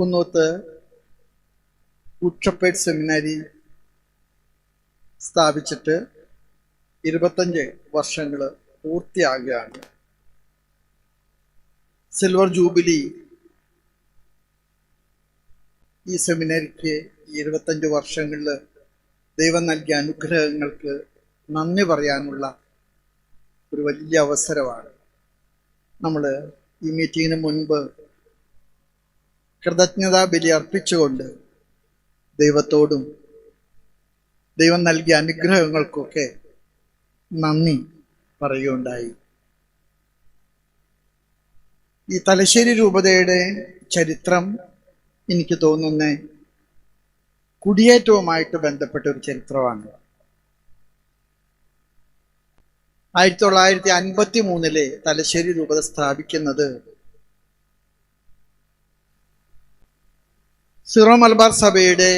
കുന്നൂത്ത് ഉച്ചപ്പേട്ട് സെമിനാരി സ്ഥാപിച്ചിട്ട് ഇരുപത്തഞ്ച് വർഷങ്ങൾ പൂർത്തിയാകുകയാണ്. Silver jubilee ഈ സെമിനാരിക്ക് ഇരുപത്തഞ്ച് വർഷങ്ങളിൽ ദൈവം നൽകിയ അനുഗ്രഹങ്ങൾക്ക് നന്ദി പറയാനുള്ള ഒരു വലിയ അവസരമാണ്. നമ്മൾ ഈ മീറ്റിങ്ങിന് മുൻപ് കൃതജ്ഞതാ ബലി അർപ്പിച്ചുകൊണ്ട് ദൈവത്തോടും ദൈവം നൽകിയ അനുഗ്രഹങ്ങൾക്കൊക്കെ നന്ദി പറയുകയുണ്ടായി. ഈ തലശ്ശേരി രൂപതയുടെ ചരിത്രം എനിക്ക് തോന്നുന്ന കുടിയേറ്റവുമായിട്ട് ബന്ധപ്പെട്ട ഒരു ചരിത്രമാണ്. ആയിരത്തി തൊള്ളായിരത്തി അൻപത്തി മൂന്നിലെ തലശ്ശേരി രൂപത സ്ഥാപിക്കുന്നത് സിറോ മലബാർ സഭയുടെ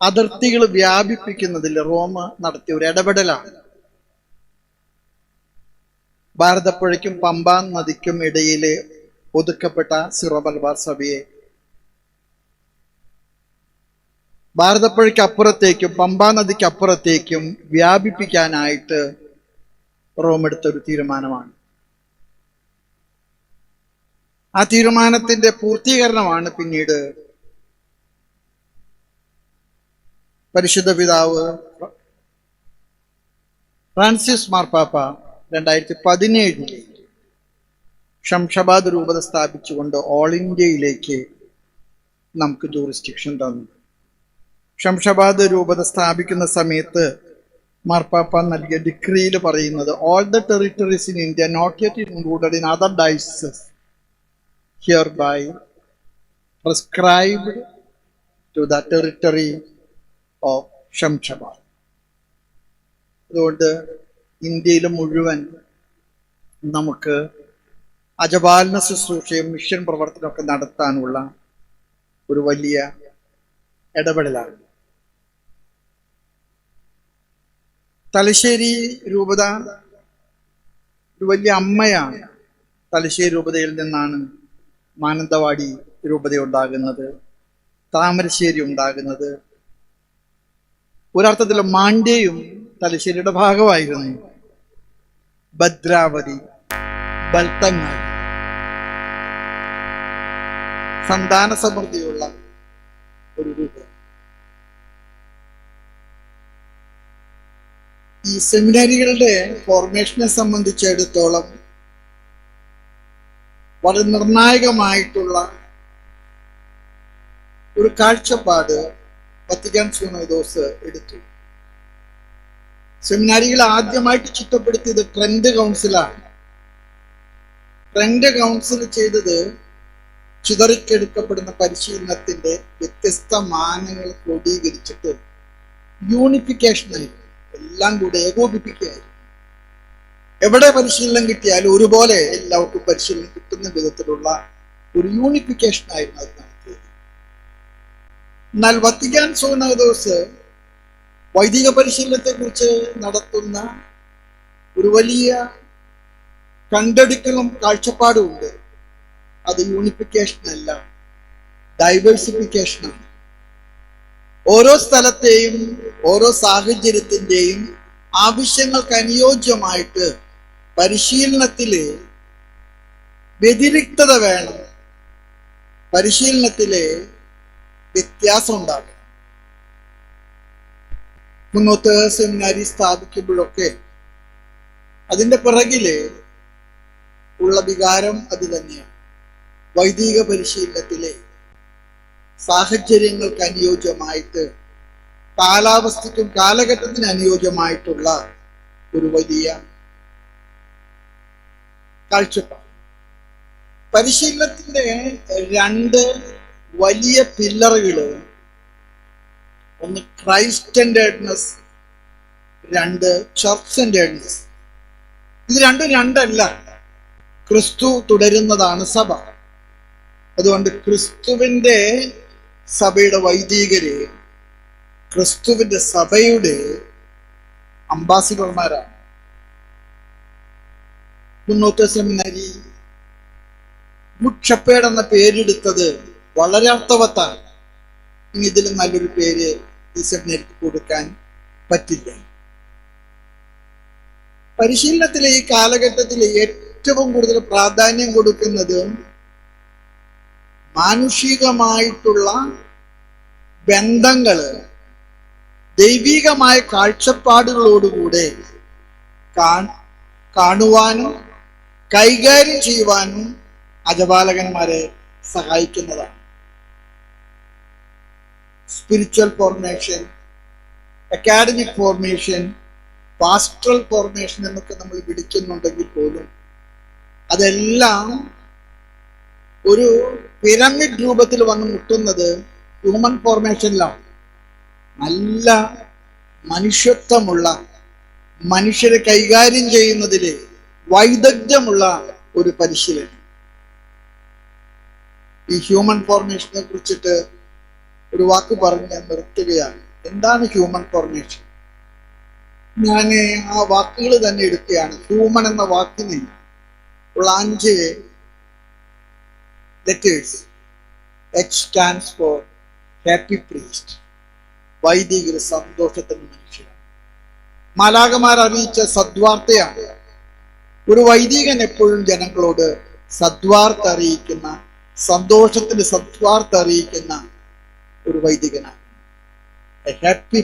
അതിർത്തികൾ വ്യാപിപ്പിക്കുന്നതിൽ റോമ നടത്തിയ ഒരു ഇടപെടലാണ്. ഭാരതപ്പുഴയ്ക്കും പമ്പാ നദിക്കും ഇടയിൽ ഒതുക്കപ്പെട്ട സിറോ മലബാർ സഭയെ ഭാരതപ്പുഴയ്ക്ക് അപ്പുറത്തേക്കും പമ്പാ നദിക്ക് അപ്പുറത്തേക്കും വ്യാപിപ്പിക്കാനായിട്ട് റോം എടുത്ത ഒരു തീരുമാനമാണ്. ആ തീരുമാനത്തിന്റെ പൂർത്തീകരണമാണ് പിന്നീട് പരിശുദ്ധ പിതാവ് ഫ്രാൻസിസ് മാർപ്പാപ്പ രണ്ടായിരത്തി പതിനേഴിൽ ശംഷബാദ് രൂപത സ്ഥാപിച്ചുകൊണ്ട് ഓൾ ഇന്ത്യയിലേക്ക് നമുക്ക് ജൂറിസ്ഡിക്ഷൻ തന്നു. ശംഷബാദ് രൂപത സ്ഥാപിക്കുന്ന സമയത്ത് മാർപ്പാപ്പ നൽകിയ ഡിഗ്രിയിൽ പറയുന്നത് all the territories in India not yet included in other dioceses here prescribed to the territory of of അതുകൊണ്ട് ഇന്ത്യയിൽ മുഴുവൻ നമുക്ക് അജപാലന ശുശ്രൂഷയും മിഷൻ പ്രവർത്തനമൊക്കെ നടത്താനുള്ള ഒരു വലിയ ഇടപെടലാണ്. തലശ്ശേരി രൂപത ഒരു വലിയ അമ്മയാണ് തലശ്ശേരി രൂപതയിൽ നിന്നാണ് മാനന്തവാടി രൂപത ഉണ്ടാകുന്നത് താമരശ്ശേരി ഉണ്ടാകുന്നത്. ഒരർത്ഥത്തിൽ മാണ്ഡ്യയും തലശ്ശേരിയുടെ ഭാഗമായിരുന്നു. ഭദ്രാവതി ബൽത്തങ്ങാടി സന്താന സമൃദ്ധിയുള്ള ഒരു രൂപം. ഈ സെമിനാരികളുടെ ഫോർമേഷനെ സംബന്ധിച്ചിടത്തോളം വളരെ നിർണായകമായിട്ടുള്ള ഒരു കാഴ്ചപ്പാട് വത്തിക്കാൻ സൂനോദോസ് എടുത്തു. സെമിനാരികൾ ആദ്യമായിട്ട് ചിട്ടപ്പെടുത്തിയത് ട്രെൻഡ് കൗൺസിലാണ്. ട്രെൻഡ് കൗൺസിൽ ചെയ്തത് ചിതറിക്കെടുക്കപ്പെടുന്ന പരിശീലനത്തിന്റെ വ്യത്യസ്ത മാനങ്ങൾ ക്രോഡീകരിച്ചിട്ട് യൂണിഫിക്കേഷനായിരുന്നു. എല്ലാം കൂടെ ഏകോപിപ്പിക്കുകയായിരുന്നു. എവിടെ പരിശീലനം കിട്ടിയാലും ഒരുപോലെ എല്ലാവർക്കും പരിശീലനം കിട്ടുന്ന വിധത്തിലുള്ള ഒരു യൂണിഫിക്കേഷൻ ആയിരുന്നു അത് നടത്തിയത്. എന്നാൽ വത്തിക്കാൻ സോനോദോസ് വൈദിക പരിശീലനത്തെ കുറിച്ച് നടത്തുന്ന ഒരു വലിയ കണ്ടെടുക്കലും കാഴ്ചപ്പാടും ഉണ്ട്. അത് യൂണിഫിക്കേഷൻ അല്ല ഡൈവേഴ്സിഫിക്കേഷനാണ് ഓരോ സ്ഥലത്തെയും ഓരോ സാഹചര്യത്തിന്റെയും ആവശ്യങ്ങൾക്ക് അനുയോജ്യമായിട്ട് പരിശീലനത്തിൽ വ്യതിരിക്തത വേണം. പരിശീലനത്തിൽ വ്യത്യാസം ഉണ്ടാകണം. മുന്നോട്ട് സെമിനാരി സ്ഥാപിക്കുമ്പോഴൊക്കെ അതിന്റെ പിറകിൽ ഉള്ള വികാരം അത് തന്നെയാണ്. വൈദിക പരിശീലനത്തിലെ സാഹചര്യങ്ങൾക്ക് അനുയോജ്യമായിട്ട് കാലാവസ്ഥയ്ക്കും കാലഘട്ടത്തിന് അനുയോജ്യമായിട്ടുള്ള ഒരു വലിയ കാഴ്ചപ്പാട്. പരിശീലനത്തിന്റെ രണ്ട് വലിയ പില്ലറുകൾ ഒന്ന് ക്രൈസ്റ്റ് രണ്ട് ചർച്ച് സെന്റേഡ്നെസ് ഇത് രണ്ടും രണ്ടല്ല. ക്രിസ്തു തുടരുന്നതാണ് സഭ. അതുകൊണ്ട് ക്രിസ്തുവിന്റെ സഭയുടെ വൈദികര് ക്രിസ്തുവിന്റെ സഭയുടെ അംബാസിഡർമാരാണ്. കുന്നോത്ത് സെമിനാരി. മുക്ഷപ്പേടെന്ന പേരെടുത്തത് വളരെ അർത്ഥവത്താണ്. ഇനി ഇതിലും നല്ലൊരു പേര് ഈ സെമിനാരിക്ക് കൊടുക്കാൻ പറ്റില്ല. പരിശീലനത്തിലെ ഈ കാലഘട്ടത്തിൽ ഏറ്റവും കൂടുതൽ പ്രാധാന്യം കൊടുക്കുന്നത് മാനുഷികമായിട്ടുള്ള ബന്ധങ്ങൾ ദൈവികമായ കാഴ്ചപ്പാടുകളോടുകൂടെ കാണുവാനും കൈകാര്യം ചെയ്യുവാനും അജപാലകന്മാരെ സഹായിക്കുന്നതാണ്. Spiritual formation academic formation pastoral formation എന്നൊക്കെ നമ്മൾ വിളിക്കുന്നുണ്ടെങ്കിൽ പോലും അതെല്ലാം ഒരു പിരമിഡ് രൂപത്തിൽ വന്ന് മുട്ടുന്നത് ഹ്യൂമൻ ഫോർമേഷനിലാണ് നല്ല മനുഷ്യത്വമുള്ള മനുഷ്യരെ കൈകാര്യം ചെയ്യുന്നതിൽ വൈദഗ്ധ്യമുള്ള ഒരു പരിശീലനം ഈ ഹ്യൂമൻ ഫോർമേഷനെ കുറിച്ചിട്ട് ഒരു വാക്ക് പറഞ്ഞ് ഞാൻ നിർത്തുകയാണ്. എന്താണ് ഹ്യൂമൻ ഫോർമേഷൻ ഞാൻ ആ വാക്കുകൾ തന്നെ എടുക്കുകയാണ്. ഹ്യൂമൻ എന്ന വാക്കിന് ഉള്ള അഞ്ച് letters H stands for happy priest വൈദികർ സന്തോഷത്തിന് മനുഷ്യരാണ് മാലാകമാർ അറിയിച്ച സദ്വാർത്തയാണ് ഒരു വൈദികൻ എപ്പോഴും ജനങ്ങളോട് സദ്വാർത്ത അറിയിക്കുന്ന സന്തോഷത്തിന് സദ്വാർത്ത അറിയിക്കുന്ന ഒരു വൈദികനാണ്. ഹാപ്പി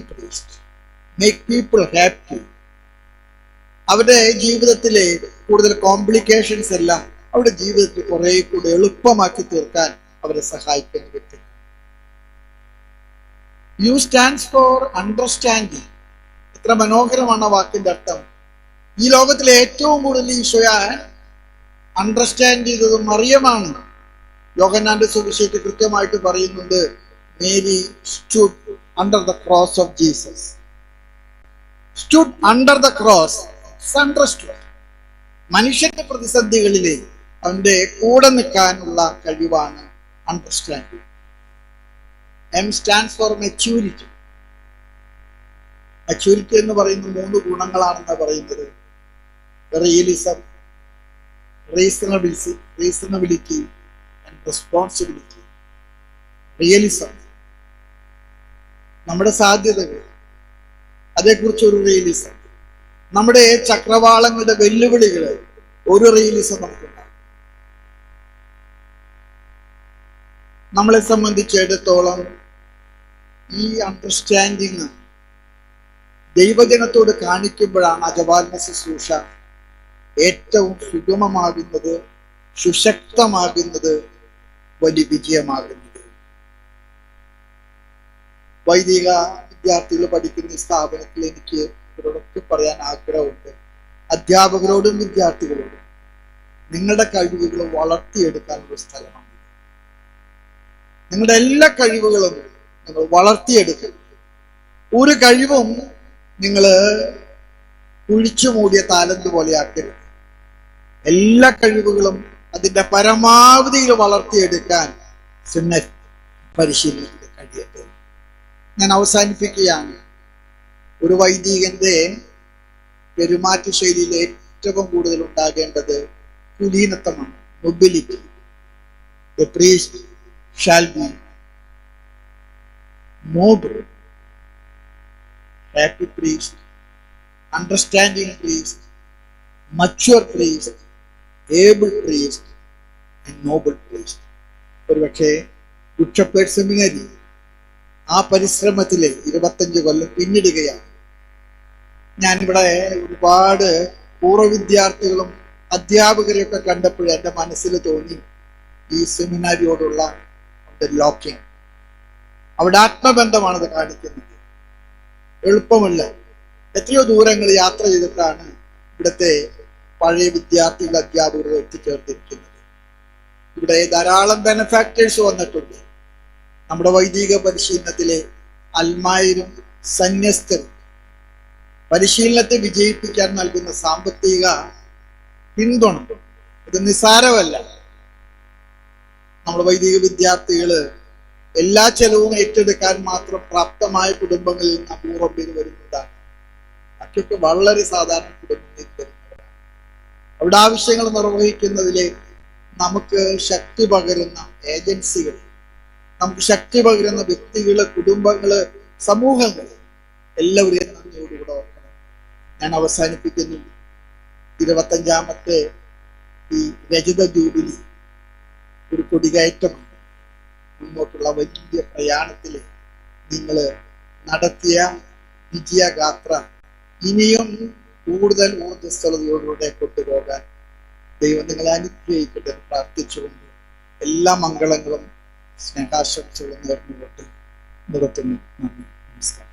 മേക്ക് പീപ്പിൾ ഹാപ്പി അവരുടെ ജീവിതത്തിലെ കൂടുതൽ കോംപ്ലിക്കേഷൻസ് എല്ലാം അവരുടെ ജീവിതത്തിൽ കുറെ കൂടെ എളുപ്പമാക്കി തീർക്കാൻ അവരെ സഹായിക്കുന്ന വ്യക്തി. യു സ്റ്റാൻഡ്സ് ഫോർ അണ്ടർസ്റ്റാൻഡിങ് എത്ര മനോഹരമാണ് വാക്കിന്റെ അർത്ഥം. ഈ ലോകത്തിലെ ഏറ്റവും കൂടുതൽ ഈശോയെ അണ്ടർസ്റ്റാൻഡ് ചെയ്തത് മറിയമാണ് യോഗനാന്റെ സുവിശേഷം കൃത്യമായിട്ട് പറയുന്നുണ്ട് Mary stood under the cross of Jesus stood under the cross understood മനുഷ്യന്റെ പ്രതിസന്ധികളിലെ അവന്റെ കൂടെ നിൽക്കാനുള്ള കഴിവാണ് understanding M stands for maturity maturity എന്ന് പറയുന്ന മൂന്ന് ഗുണങ്ങളാണെന്ന് പറയുന്നത്. Realism reasonability reasonability and responsibility realism നമ്മുടെ സാധ്യതകൾ അതേക്കുറിച്ച് ഒരു റിയലിസം നമ്മുടെ ചക്രവാളങ്ങളുടെ വെല്ലുവിളികൾ ഒരു റിയലിസം നമുക്കുണ്ടാകും നമ്മളെ സംബന്ധിച്ചിടത്തോളം ഈ അണ്ടർസ്റ്റാൻഡിങ് ദൈവജനത്തോട് കാണിക്കുമ്പോഴാണ് അജവാത്മ ശുശ്രൂഷ ഏറ്റവും സുഗമമാകുന്നത് സുശക്തമാകുന്നത് വലിയ വിജയമാകുന്നത്. വൈദിക വിദ്യാർത്ഥികൾ പഠിക്കുന്ന സ്ഥാപനത്തിൽ എനിക്ക് ഇവരോടൊക്കെ പറയാൻ ആഗ്രഹമുണ്ട്. അധ്യാപകരോടും വിദ്യാർത്ഥികളോടും. നിങ്ങളുടെ കഴിവുകൾ വളർത്തിയെടുക്കാനുള്ള സ്ഥലമാണ്. നിങ്ങളുടെ എല്ലാ കഴിവുകളും നിങ്ങൾ വളർത്തിയെടുക്കുക. ഒരു കഴിവും നിങ്ങൾ കുഴിച്ചു മൂടിയ താലന്ത് പോലെ ആക്കരുത്. എല്ലാ കഴിവുകളും അതിന്റെ പരമാവധിയിൽ വളർത്തിയെടുക്കാൻ സുന്നത്ത് പരിശീലനത്തിന് കഴിയട്ടെ. ഞാൻ അവസാനിപ്പിക്കുകയാണ്. ഒരു വൈദികന്റെ പെരുമാറ്റ ശൈലിയിൽ ഏറ്റവും കൂടുതൽ ഉണ്ടാകേണ്ടത് കുലീനത്വമാണ് nobility the priest shall happy priest understanding priest mature priest able priest and noble priest ഒരുപക്ഷെ ബിഷപ്പേഡ് സെമിനറി ആ പരിശ്രമത്തിലെ ഇരുപത്തഞ്ച് കൊല്ലം പിന്നിടുകയാണ്. ഞാനിവിടെ ഒരുപാട് പൂർവ വിദ്യാർത്ഥികളും അധ്യാപകരെയൊക്കെ കണ്ടപ്പോൾ എന്റെ മനസ്സിൽ തോന്നി ഈ സെമിനാരിയോടുള്ള ലോക്കിങ് അവിടെ ആത്മബന്ധമാണത് കാണിക്കുന്നത്. എളുപ്പമല്ല. എത്രയോ ദൂരങ്ങൾ യാത്ര ചെയ്തിട്ടാണ് ഇവിടുത്തെ പഴയ വിദ്യാർത്ഥികൾ അധ്യാപകർ എത്തിച്ചേർത്തിരിക്കുന്നത് ഇവിടെ ധാരാളം ബെനഫാക്ടേഴ്സ് വന്നിട്ടുണ്ട്. നമ്മുടെ വൈദിക പരിശീലനത്തിലെ അൽമായരും സന്യസ്തരും പരിശീലനത്തെ വിജയിപ്പിക്കാൻ നൽകുന്ന സാമ്പത്തിക പിന്തുണ ഇത് നിസ്സാരമല്ല. നമ്മുടെ വൈദിക വിദ്യാർത്ഥികൾ എല്ലാ ചെലവും ഏറ്റെടുക്കാൻ മാത്രം പ്രാപ്തമായ കുടുംബങ്ങളിൽ നിന്ന് അപൂർവം പേര് വരുന്നതാണ്. ബാക്കിയൊക്കെ വളരെ സാധാരണ കുടുംബങ്ങളിൽ അവിടെ ആവശ്യങ്ങൾ നിർവഹിക്കുന്നതിലെ നമുക്ക് ശക്തി പകരുന്ന ഏജൻസികൾ നമുക്ക് ശക്തി പകരുന്ന വ്യക്തികൾ കുടുംബങ്ങൾ സമൂഹങ്ങൾ എല്ലാവരെയും നന്ദിയോടുകൂടെ ഓർക്കണം. ഞാൻ അവസാനിപ്പിക്കുന്നു. ഇരുപത്തഞ്ചാമത്തെ ഈ രജത ജൂബിലി ഒരു കൊടികയറ്റമാണ് മുന്നോട്ടുള്ള വലിയ പ്രയാണത്തിൽ നിങ്ങൾ നടത്തിയ വിജയഗാത്ര ഇനിയും കൂടുതൽ ഊർജസ്വലതയോടുകൂടെ കൊണ്ടുപോകാൻ ദൈവം നിങ്ങളെ അനുഗ്രഹിക്കട്ടെ പ്രാർത്ഥിച്ചുകൊണ്ട് എല്ലാ മംഗളങ്ങളും സ്നേഹാശംസകളും നേർന്നുകൊണ്ട് നിർത്തുന്നു. നന്ദി. നമസ്കാരം.